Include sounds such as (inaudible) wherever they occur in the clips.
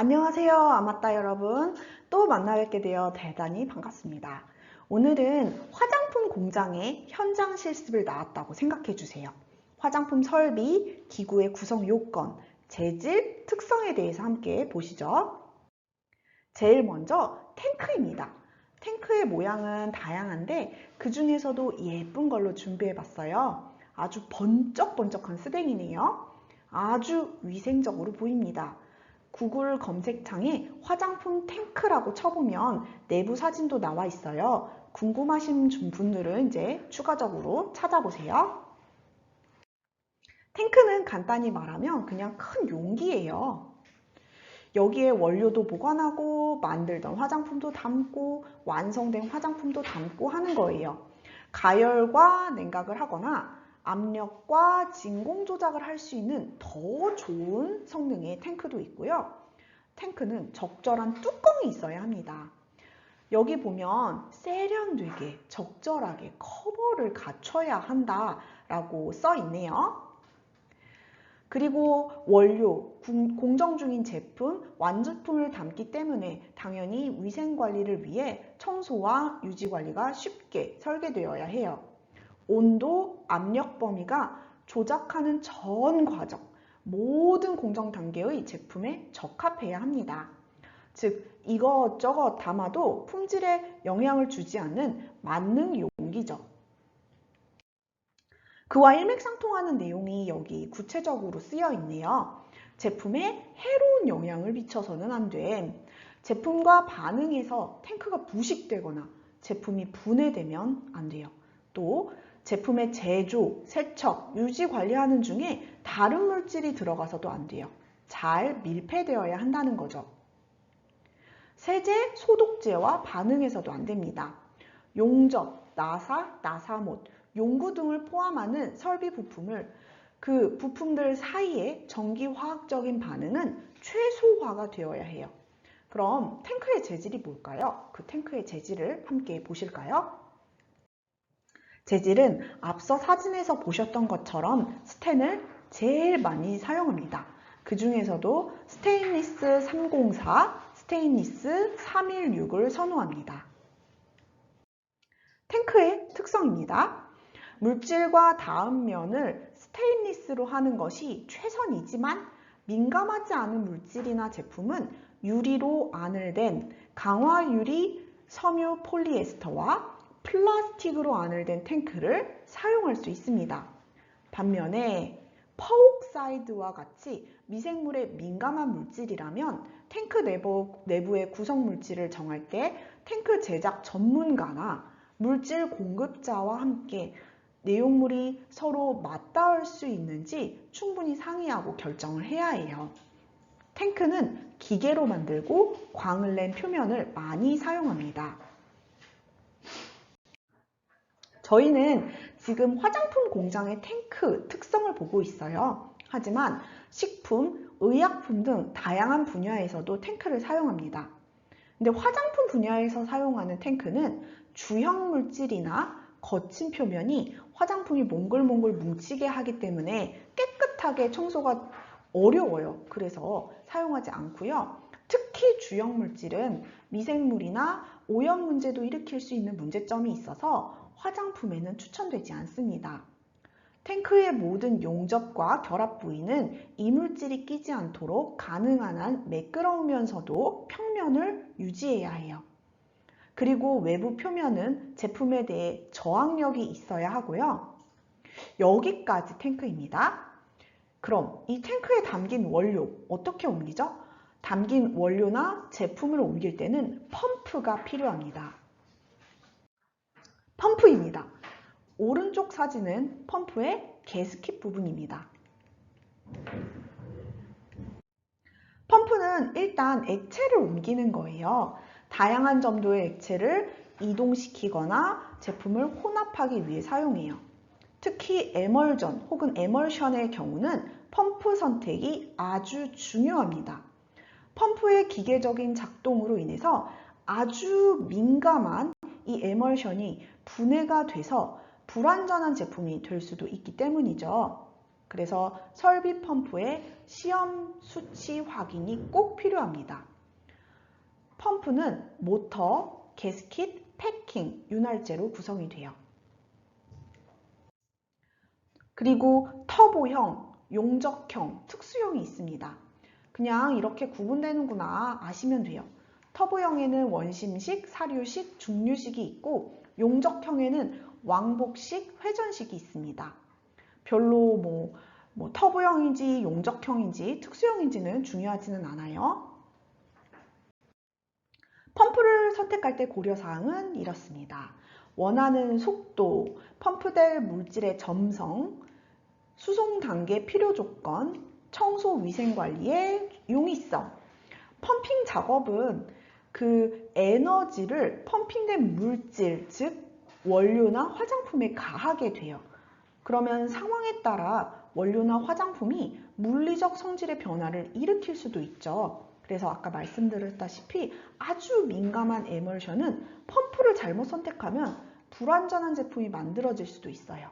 안녕하세요 아마따 여러분. 또 만나 뵙게 되어 대단히 반갑습니다. 오늘은 화장품 공장의 현장 실습을 나왔다고 생각해 주세요. 화장품 설비, 기구의 구성 요건, 재질, 특성에 대해서 함께 보시죠. 제일 먼저 탱크입니다. 탱크의 모양은 다양한데 그 중에서도 예쁜 걸로 준비해 봤어요. 아주 번쩍번쩍한 스댕이네요. 아주 위생적으로 보입니다 구글 검색창에 화장품 탱크라고 쳐보면 내부 사진도 나와 있어요. 궁금하신 분들은 이제 추가적으로 찾아보세요. 탱크는 간단히 말하면 그냥 큰 용기예요. 여기에 원료도 보관하고 만들던 화장품도 담고 완성된 화장품도 담고 하는 거예요. 가열과 냉각을 하거나 압력과 진공 조작을 할 수 있는 더 좋은 성능의 탱크도 있고요. 탱크는 적절한 뚜껑이 있어야 합니다. 여기 보면 세련되게 적절하게 커버를 갖춰야 한다라고 써 있네요. 그리고 원료, 공정 중인 제품, 완제품을 담기 때문에 당연히 위생 관리를 위해 청소와 유지 관리가 쉽게 설계되어야 해요. 온도, 압력 범위가 조작하는 전 과정, 모든 공정 단계의 제품에 적합해야 합니다. 즉, 이것저것 담아도 품질에 영향을 주지 않는 만능 용기죠. 그와 일맥상통하는 내용이 여기 구체적으로 쓰여 있네요. 제품에 해로운 영향을 미쳐서는 안 돼. 제품과 반응해서 탱크가 부식되거나 제품이 분해되면 안 돼요. 또 제품의 제조, 세척, 유지 관리하는 중에 다른 물질이 들어가서도 안 돼요. 잘 밀폐되어야 한다는 거죠. 세제, 소독제와 반응해서도 안 됩니다. 용접, 나사, 나사못, 용구 등을 포함하는 설비 부품을 그 부품들 사이에 전기화학적인 반응은 최소화가 되어야 해요. 그럼 탱크의 재질이 뭘까요? 그 탱크의 재질을 함께 보실까요? 재질은 앞서 사진에서 보셨던 것처럼 스텐을 제일 많이 사용합니다. 그 중에서도 스테인리스 304, 스테인리스 316을 선호합니다. 탱크의 특성입니다. 물질과 닿은 면을 스테인리스로 하는 것이 최선이지만 민감하지 않은 물질이나 제품은 유리로 안을 댄 강화 유리 섬유 폴리에스터와 플라스틱으로 안을 된 탱크를 사용할 수 있습니다. 반면에 퍼옥사이드와 같이 미생물에 민감한 물질이라면 탱크 내부, 내부의 구성 물질을 정할 때 탱크 제작 전문가나 물질 공급자와 함께 내용물이 서로 맞닿을 수 있는지 충분히 상의하고 결정을 해야 해요. 탱크는 기계로 만들고 광을 낸 표면을 많이 사용합니다. 저희는 지금 화장품 공장의 탱크 특성을 보고 있어요. 하지만 식품, 의약품 등 다양한 분야에서도 탱크를 사용합니다. 근데 화장품 분야에서 사용하는 탱크는 주형 물질이나 거친 표면이 화장품이 몽글몽글 뭉치게 하기 때문에 깨끗하게 청소가 어려워요. 그래서 사용하지 않고요. 특히 주형 물질은 미생물이나 오염 문제도 일으킬 수 있는 문제점이 있어서 화장품에는 추천되지 않습니다. 탱크의 모든 용접과 결합 부위는 이물질이 끼지 않도록 가능한 한 매끄러우면서도 평면을 유지해야 해요. 그리고 외부 표면은 제품에 대해 저항력이 있어야 하고요. 여기까지 탱크입니다. 그럼 이 탱크에 담긴 원료 어떻게 옮기죠? 담긴 원료나 제품을 옮길 때는 펌프가 필요합니다. 펌프입니다. 오른쪽 사진은 펌프의 게스킷 부분입니다. 펌프는 일단 액체를 옮기는 거예요. 다양한 점도의 액체를 이동시키거나 제품을 혼합하기 위해 사용해요. 특히 에멀전 혹은 에멀션의 경우는 펌프 선택이 아주 중요합니다. 펌프의 기계적인 작동으로 인해서 아주 민감한 이 에멀션이 분해가 돼서 불완전한 제품이 될 수도 있기 때문이죠. 그래서 설비 펌프의 시험 수치 확인이 꼭 필요합니다. 펌프는 모터, 게스킷, 패킹, 윤활제로 구성이 돼요. 그리고 터보형, 용적형, 특수형이 있습니다. 그냥 이렇게 구분되는구나 아시면 돼요. 터보형에는 원심식, 사류식, 중류식이 있고 용적형에는 왕복식, 회전식이 있습니다. 별로 뭐, 뭐 터보형인지 용적형인지 특수형인지는 중요하지는 않아요. 펌프를 선택할 때 고려사항은 이렇습니다. 원하는 속도, 펌프될 물질의 점성, 수송 단계 필요 조건, 청소 위생 관리의 용이성. 펌핑 작업은 그 에너지를 펌핑된 물질, 즉 원료나 화장품에 가하게 돼요. 그러면 상황에 따라 원료나 화장품이 물리적 성질의 변화를 일으킬 수도 있죠. 그래서 아까 말씀드렸다시피 아주 민감한 에멀션은 펌프를 잘못 선택하면 불완전한 제품이 만들어질 수도 있어요.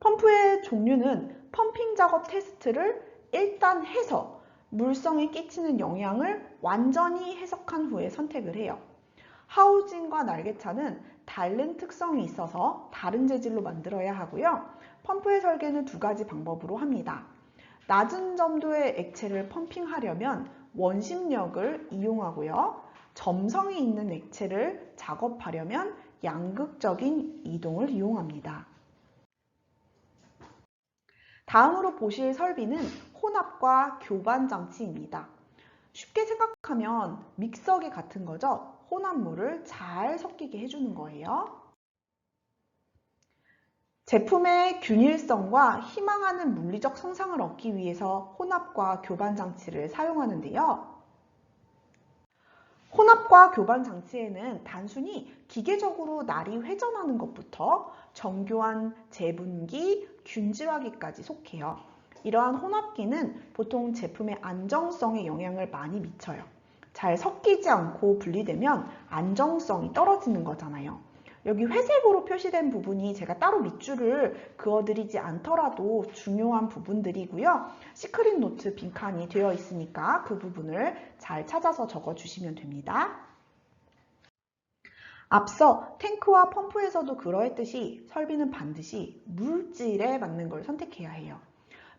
펌프의 종류는 펌핑 작업 테스트를 일단 해서 물성에 끼치는 영향을 완전히 해석한 후에 선택을 해요. 하우징과 날개차는 다른 특성이 있어서 다른 재질로 만들어야 하고요. 펌프의 설계는 두 가지 방법으로 합니다. 낮은 점도의 액체를 펌핑하려면 원심력을 이용하고요. 점성이 있는 액체를 작업하려면 양극적인 이동을 이용합니다. 다음으로 보실 설비는 혼합과 교반 장치입니다. 쉽게 생각하면 믹서기 같은 거죠. 혼합물을 잘 섞이게 해주는 거예요. 제품의 균일성과 희망하는 물리적 성상을 얻기 위해서 혼합과 교반 장치를 사용하는데요. 혼합과 교반 장치에는 단순히 기계적으로 날이 회전하는 것부터 정교한 재분기, 균질화기까지 속해요. 이러한 혼합기는 보통 제품의 안정성에 영향을 많이 미쳐요. 잘 섞이지 않고 분리되면 안정성이 떨어지는 거잖아요. 여기 회색으로 표시된 부분이 제가 따로 밑줄을 그어드리지 않더라도 중요한 부분들이고요. 시크릿 노트 빈칸이 되어 있으니까 그 부분을 잘 찾아서 적어주시면 됩니다. 앞서 탱크와 펌프에서도 그러했듯이 설비는 반드시 물질에 맞는 걸 선택해야 해요.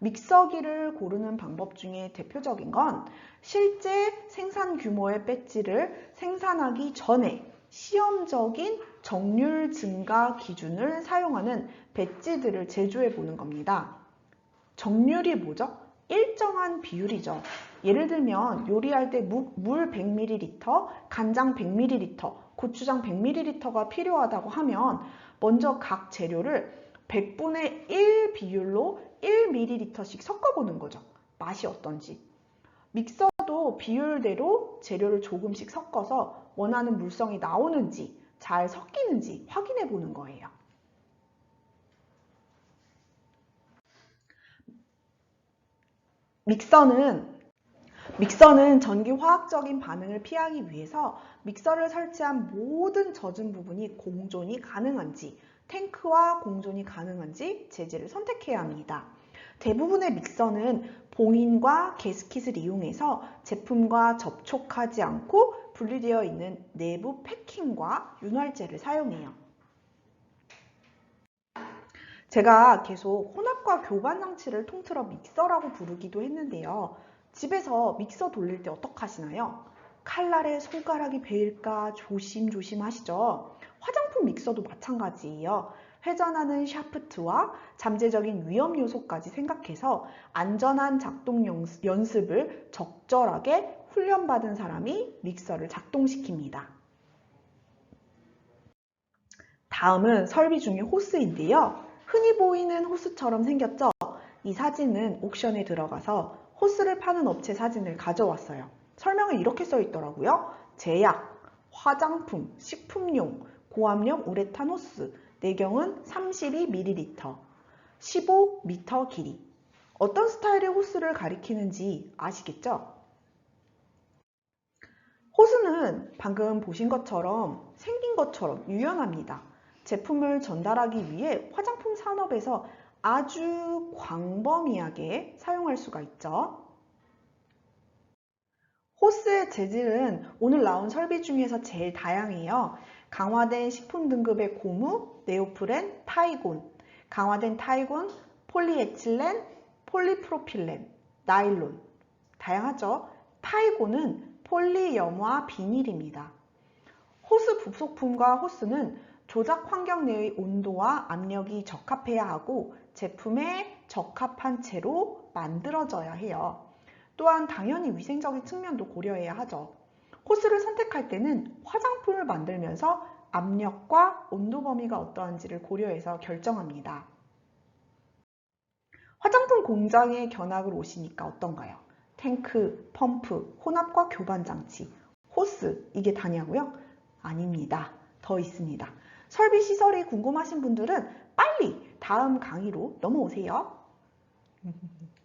믹서기를 고르는 방법 중에 대표적인 건 실제 생산 규모의 배지를 생산하기 전에 시험적인 정률 증가 기준을 사용하는 배지들을 제조해 보는 겁니다. 정률이 뭐죠? 일정한 비율이죠. 예를 들면 요리할 때 물 100ml, 간장 100ml, 고추장 100ml가 필요하다고 하면 먼저 각 재료를 100분의 1 비율로 1ml씩 섞어보는 거죠. 맛이 어떤지. 믹서도 비율대로 재료를 조금씩 섞어서 원하는 물성이 나오는지 잘 섞이는지 확인해 보는 거예요. 믹서는 믹서는 전기 화학적인 반응을 피하기 위해서 믹서를 설치한 모든 젖은 부분이 공존이 가능한지 탱크와 공존이 가능한지 재질을 선택해야 합니다. 대부분의 믹서는 봉인과 게스킷을 이용해서 제품과 접촉하지 않고 분리되어 있는 내부 패킹과 윤활제를 사용해요. 제가 계속 혼합과 교반 장치를 통틀어 믹서라고 부르기도 했는데요. 집에서 믹서 돌릴 때 어떻게 하시나요? 칼날에 손가락이 베일까 조심조심 하시죠? 화장품 믹서도 마찬가지예요. 회전하는 샤프트와 잠재적인 위험 요소까지 생각해서 안전한 작동 연습을 적절하게 훈련받은 사람이 믹서를 작동시킵니다. 다음은 설비 중의 호스인데요. 흔히 보이는 호스처럼 생겼죠? 이 사진은 옥션에 들어가서 호스를 파는 업체 사진을 가져왔어요. 설명에 이렇게 써 있더라고요. 제약, 화장품, 식품용, 고압력 우레탄 호스, 내경은 32ml, 15m 길이. 어떤 스타일의 호스를 가리키는지 아시겠죠? 호스는 방금 보신 것처럼 생긴 것처럼 유연합니다. 제품을 전달하기 위해 화장품 산업에서 아주 광범위하게 사용할 수가 있죠. 호스의 재질은 오늘 나온 설비 중에서 제일 다양해요. 강화된 식품 등급의 고무, 네오프렌, 타이곤, 강화된 타이곤, 폴리에틸렌, 폴리프로필렌, 나일론. 다양하죠? 타이곤은 폴리염화 비닐입니다. 호스 부속품과 호스는 조작 환경 내의 온도와 압력이 적합해야 하고 제품에 적합한 채로 만들어져야 해요. 또한 당연히 위생적인 측면도 고려해야 하죠. 호스를 선택할 때는 화장품을 만들면서 압력과 온도 범위가 어떠한지를 고려해서 결정합니다. 화장품 공장에 견학을 오시니까 어떤가요? 탱크, 펌프, 혼합과 교반 장치, 호스 이게 다냐고요? 아닙니다. 더 있습니다. 설비 시설이 궁금하신 분들은 빨리 다음 강의로 넘어오세요. (laughs)